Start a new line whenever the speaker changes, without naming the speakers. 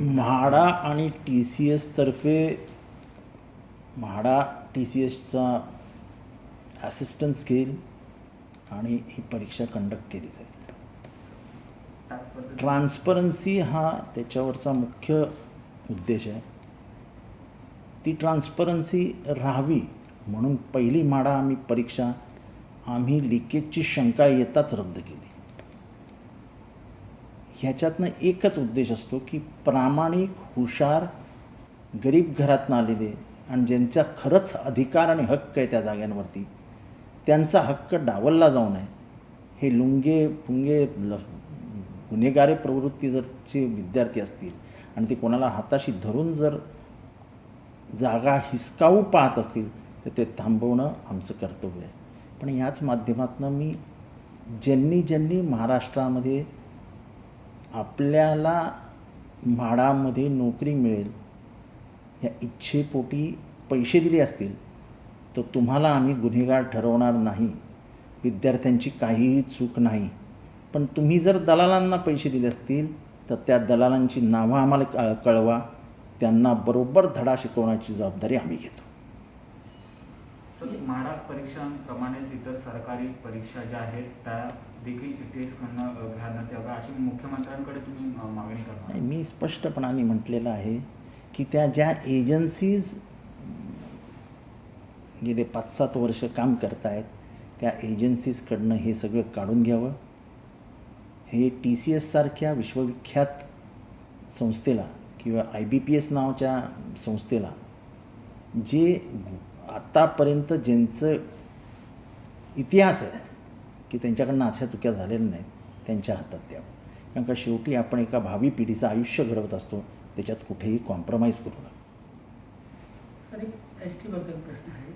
म्हाडा आणि T C एसतर्फे MHADA T C एसचा असिस्टन्स घेईल आणि ही परीक्षा कंडक्ट केली जाईल. ट्रान्सपरन्सी हा त्याच्यावरचा मुख्य उद्देश आहे. ती ट्रान्सपरन्सी राहावी म्हणून पहिली म्हाडा आम्ही परीक्षा आम्ही लिकेजची शंका येताच रद्द केली. ह्याच्यातनं एकच उद्देश असतो की प्रामाणिक हुशार गरीब घरातनं आलेले आणि ज्यांचा खरंच अधिकार आणि हक्क आहे त्या जाग्यांवरती त्यांचा हक्क डावलला जाऊ नये. हे लुंगे फुंगे ल गुन्हेगारी प्रवृत्ती जरचे विद्यार्थी असतील आणि ते कोणाला हाताशी धरून जर जागा हिसकावू पाहत असतील तर ते थांबवणं आमचं कर्तव्य आहे. पण याच माध्यमातून मी ज्यांनी ज्यांनी महाराष्ट्रामध्ये आपल्याला म्हाडामध्ये नोकरी मिळेल या इच्छेपोटी पैसे दिले असतील तर तुम्हाला आम्ही गुन्हेगार ठरवणार नाही. विद्यार्थ्यांची काहीही चूक नाही. पण तुम्ही जर दलालांना पैसे दिले असतील तर त्या दलालांची नावं आम्हाला क- कळवा. त्यांना बरोबर धडा शिकवण्याची जबाबदारी आम्ही घेतो.
सर म्हाडा परीक्षांप्रमाणेच इतर सरकारी परीक्षा ज्या आहेत त्या देखील टेस्टकडनं अशी मुख्यमंत्र्यांकडे तुम्ही मागणी करणार
नाही मी स्पष्टपणाने म्हटलेलं आहे की त्या ज्या एजन्सीज गेले पाच सात वर्ष काम करत आहेत त्या एजन्सीजकडनं हे सगळं काढून घ्यावं. हे टी सी एससारख्या विश्वविख्यात संस्थेला किंवा आय बी पी एस नावाच्या संस्थेला जे आत्तापर्यंत ज्यांचं इतिहास आहे की त्यांच्याकडनं अशा चुक्या झालेल्या नाहीत त्यांच्या हातात द्यावं. कारण का शेवटी आपण एका भावी पिढीचं आयुष्य घडवत असतो त्याच्यात कुठेही कॉम्प्रोमाइज करू नका.
सर एक एस टीबद्दल प्रश्न आहे.